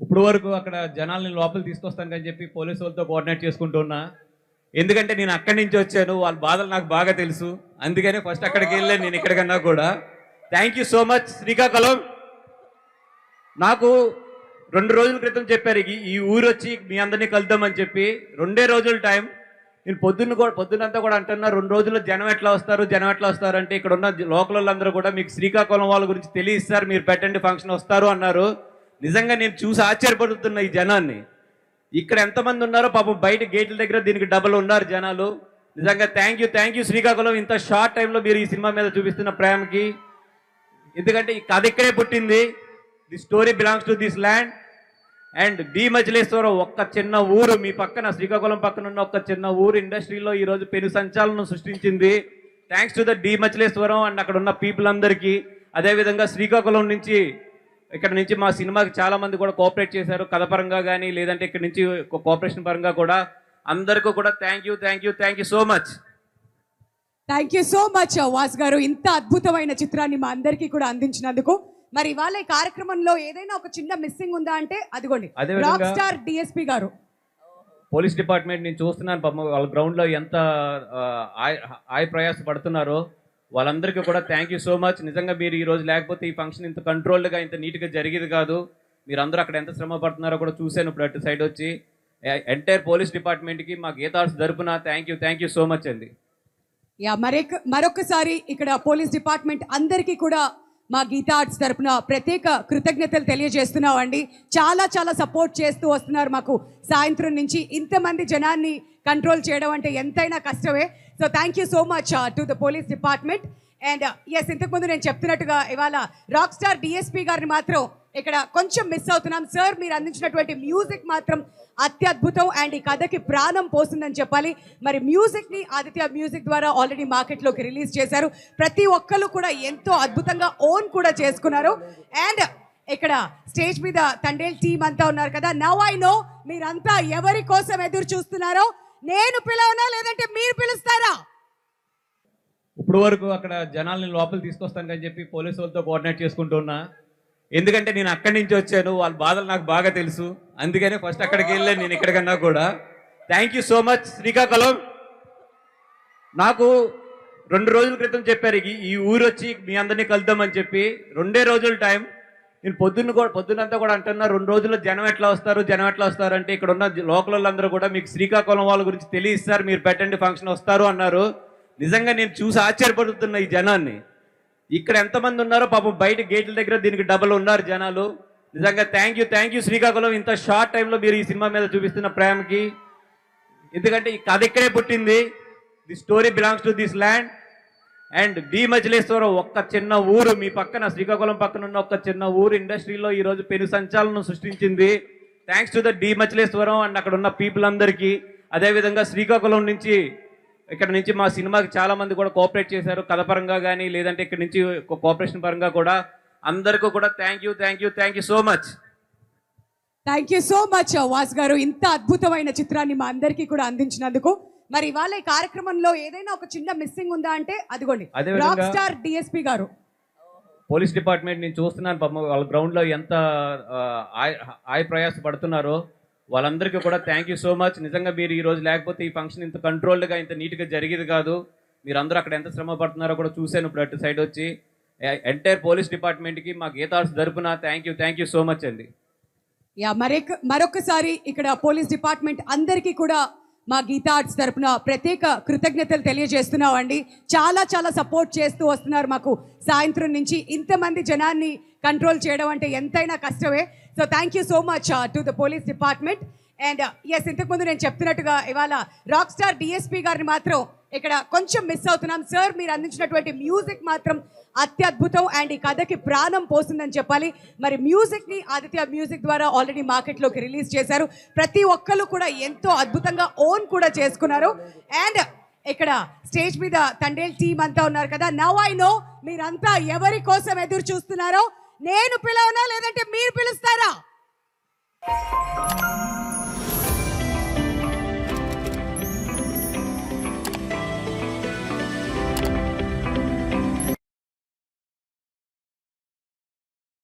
ఇప్పుడు వరకు అక్కడ జనాల్ని లోపల తీసుకొస్తానని చెప్పి పోలీసు వాళ్ళతో కోఆర్డినేట్ చేసుకుంటున్నా ఎందుకంటే నేను అక్కడి నుంచి వచ్చాను వాళ్ళ బాధలు నాకు బాగా తెలుసు. అందుకనే ఫస్ట్ అక్కడికి వెళ్ళాను నేను ఇక్కడికన్నా కూడా. Thank you so much Srikakulam. నాకు రెండు రోజుల క్రితం చెప్పారు ఈ- ఈ ఊరు వచ్చి మీ అందరినీ కలుద్దామని చెప్పి. రెండే రోజుల టైం నేను పొద్దున్న కూడా పొద్దునంతా కూడా అంటున్నా రెండు రోజుల్లో జనం ఎట్లా వస్తారు జనం ఎట్లా వస్తారు అంటే ఇక్కడ ఉన్న లోకల్ వాళ్ళందరూ కూడా మీకు శ్రీకాకుళం వాళ్ళ గురించి తెలియస్తారు మీరు పెట్టండి ఫంక్షన్ వస్తారు అన్నారు. నిజంగా నేను చూసి ఆశ్చర్యపడుతున్న ఈ జనాన్ని. ఇక్కడ ఎంతమంది ఉన్నారో పాపం బయట గేట్ల దగ్గర దీనికి డబల్ ఉన్నారు జనాలు. నిజంగా thank you thank you Srikakulam ఇంత షార్ట్ టైంలో మీరు ఈ సినిమా మీద చూపిస్తున్న ప్రేమకి. ఎందుకంటే ఈ కథ ఇక్కడే పుట్టింది. The story belongs to this land and the Majileswaram ఒక్క చిన్న ఊరు మీ పక్కన శ్రీకాకుళం పక్కన ఉన్న ఒక్క చిన్న ఊరు ఇండస్ట్రీలో ఈరోజు పెను సంచలనం సృష్టించింది. థ్యాంక్స్ టు ద డి అండ్ అక్కడ ఉన్న పీపుల్ అందరికీ. అదేవిధంగా శ్రీకాకుళం నుంచి ఇక్కడ నుంచి మా సినిమాకి చాలా మంది కూడా కోఆపరేట్ చేశారు. కథ పరంగా కానీ లేదంటే ఇక్కడ నుంచి కోఆపరేషన్ పరంగా కూడా అందరికీ కూడా thank you thank you thank you so much thank you so much was గారు. ఇంత అద్భుతమైన చిత్రాన్ని మా అందరికీ కూడా అందించినందుకు. మరి ఇవాళ ఈ కార్యక్రమంలో ఏదైనా ఒక చిన్న మిస్సింగ్ ఉందా అంటే అదిగోండి. రాక్ స్టార్ డిఎస్పి గారు. పోలీస్ డిపార్ట్మెంట్ నేను చూస్తున్నాను పాపం. వాళ్ళ గ్రౌండ్లో ఎంత ఆయ ప్రయాస పడుతున్నారో. వాళ్ళందరికీ కూడా థ్యాంక్ యూ సో మచ్ నిజంగా మీరు ఈరోజు లేకపోతే ఈ ఫంక్షన్ ఇంత కంట్రోల్డ్గా ఇంత నీట్గా జరిగేది కాదు. మీరు అందరూ అక్కడ ఎంత శ్రమ పడుతున్నారో కూడా చూశాను ఇప్పుడు అటు సైడ్ వచ్చి. ఎంటైర్ పోలీస్ డిపార్ట్మెంట్కి మా గీతాల్స్ తరపున thank you thank you so much అండి. యా మరొక మరొకసారి ఇక్కడ పోలీస్ డిపార్ట్మెంట్ అందరికీ కూడా మా గీతా ఆర్ట్స్ తరపున ప్రత్యేక కృతజ్ఞతలు తెలియజేస్తున్నామండి. చాలా చాలా సపోర్ట్ చేస్తూ వస్తున్నారు మాకు. సాయంత్రం నుంచి ఇంతమంది జనాన్ని కంట్రోల్ చేయడం అంటే ఎంతైనా కష్టమే. So thank you so much to the police department and as ఇంతకుముందు నేను చెప్తున్నట్టుగా ఇవాళ రాక్ స్టార్ డిఎస్పీ గారిని మాత్రం ఇక్కడ కొంచెం మిస్ అవుతున్నాం. సార్ మీరు అందించినటువంటి మ్యూజిక్ మాత్రం అత్యద్భుతం అండ్ ఈ కథకి ప్రాణం పోసిందని చెప్పాలి. మరి మ్యూజిక్ని ఆదిత్య మ్యూజిక్ ద్వారా ఆల్రెడీ మార్కెట్లోకి రిలీజ్ చేశారు. ప్రతి ఒక్కరు కూడా ఎంతో అద్భుతంగా ఓన్ కూడా చేసుకున్నారు. అండ్ ఇక్కడ స్టేజ్ మీద తండేల్ టీం అంతా ఉన్నారు కదా. నవ్ ఐ నో మీరంతా ఎవరి కోసం ఎదురు చూస్తున్నారో నేను పిలవనా లేదంటే మీరు పిలుస్తారా? ఇప్పుడు వరకు అక్కడ జనాల్ని లోపల తీసుకొస్తానని చెప్పి పోలీసు వాళ్ళతో కోఆర్డినేట్ చేసుకుంటున్నా ఎందుకంటే నేను అక్కడి నుంచి వచ్చాను వాళ్ళ బాధలు నాకు బాగా తెలుసు. అందుకనే ఫస్ట్ అక్కడికి వెళ్ళాను నేను ఇక్కడికన్నా కూడా. Thank you so much Srikakulam. నాకు రెండు రోజుల క్రితం చెప్పారు ఈ- ఈ ఊరు వచ్చి మీ అందరినీ కలుద్దామని చెప్పి. రెండే రోజుల టైం నేను పొద్దున్న కూడా పొద్దునంతా కూడా అంటున్నా రెండు రోజుల్లో జనం ఎట్లా వస్తారు జనం ఎట్లా వస్తారు అంటే ఇక్కడ ఉన్న లోకల్ వాళ్ళందరూ కూడా మీకు శ్రీకాకుళం వాళ్ళ గురించి తెలియస్తారు మీరు పెట్టండి ఫంక్షన్ వస్తారు అన్నారు. నిజంగా నేను చూసి ఆశ్చర్యపడుతున్నా ఈ జనాన్ని. ఇక్కడ ఎంతమంది ఉన్నారో పాపం బయట గేట్ల దగ్గర దీనికి డబల్ ఉన్నారు జనాలు. నిజంగా thank you thank you Srikakulam ఇంత షార్ట్ టైంలో మీరు ఈ సినిమా మీద చూపిస్తున్న ప్రేమకి. ఎందుకంటే ఈ కథ ఇక్కడే పుట్టింది. The story belongs to this land and Bhimajaleswaram మజిలేశ్వరం ఒక్క చిన్న ఊరు మీ పక్కన శ్రీకాకుళం పక్కన ఉన్న ఒక్క చిన్న ఊరు ఇండస్ట్రీలో ఈరోజు పెను సంచలనం సృష్టించింది. Thanks to the Bhimajaleswaram and అక్కడ ఉన్న పీపుల్ అందరికీ. అదేవిధంగా శ్రీకాకుళం నుంచి ఇక్కడ నుంచి మా సినిమాకి చాలామంది కూడా కోఆపరేట్ చేశారు. కథ పరంగా కానీ లేదంటే ఇక్కడ నుంచి కోఆపరేషన్ పరంగా కూడా. అందరికీ కూడా thank you thank you thank you so much thank you so much was గారు. ఇంత అద్భుతమైన చిత్రాన్ని మా అందరికీ కూడా అందించినందుకు. మరి ఇవాళ ఈ కార్యక్రమంలో ఏదైనా ఒక చిన్న మిస్సింగ్ ఉందా అంటే అదిగోండి. అదేవిధంగా- రాక్ స్టార్ డిఎస్పి గారు. పోలీస్ డిపార్ట్మెంట్ నేను చూస్తున్నాను పాపం. వాళ్ళ గ్రౌండ్లో ఎంత ఆ, ఆయ ఆయ ప్రయాస పడుతున్నారో వాళ్ళందరికీ కూడా థ్యాంక్ యూ సో మచ్ నిజంగా మీరు ఈ రోజు లేకపోతే ఈ ఫంక్షన్ ఇంత కంట్రోల్డ్గా ఇంత నీట్గా జరిగేది కాదు. మీరు అందరూ అక్కడ ఎంత శ్రమ పడుతున్నారో కూడా చూశాను ఇప్పుడు అటు సైడ్ వచ్చి. ఎంటైర్ పోలీస్ డిపార్ట్మెంట్కి మా గీతార్స్ తరపున thank you thank you so much అండి. యా మరొక మరొకసారి ఇక్కడ పోలీస్ డిపార్ట్మెంట్ అందరికీ కూడా మా గీతా ఆర్ట్స్ తరపున ప్రత్యేక కృతజ్ఞతలు తెలియజేస్తున్నామండి. చాలా చాలా సపోర్ట్ చేస్తూ వస్తున్నారు మాకు. సాయంత్రం నుంచి ఇంతమంది జనాన్ని కంట్రోల్ చేయడం అంటే ఎంతైనా కష్టమే. So thank you so much to the police department and as ఇంతకుముందు నేను చెప్తున్నట్టుగా ఇవాళ రాక్ స్టార్ డిఎస్పీ గారిని మాత్రం ఇక్కడ కొంచెం మిస్ అవుతున్నాం. సార్ మీరు అందించినటువంటి మ్యూజిక్ మాత్రం అత్యద్భుతం అండ్ ఈ కథకి ప్రాణం పోసిందని చెప్పాలి. మరి మ్యూజిక్ని ఆదిత్య మ్యూజిక్ ద్వారా ఆల్రెడీ మార్కెట్లోకి రిలీజ్ చేశారు. ప్రతి ఒక్కరు కూడా ఎంతో అద్భుతంగా ఓన్ కూడా చేసుకున్నారు. అండ్ ఇక్కడ స్టేజ్ మీద తండేల్ టీం అంతా ఉన్నారు కదా. నవ్ ఐ నో మీరంతా ఎవరి కోసం ఎదురు చూస్తున్నారో? నేను పిలవనా? లేదంటే మీరు పిలుస్తారా?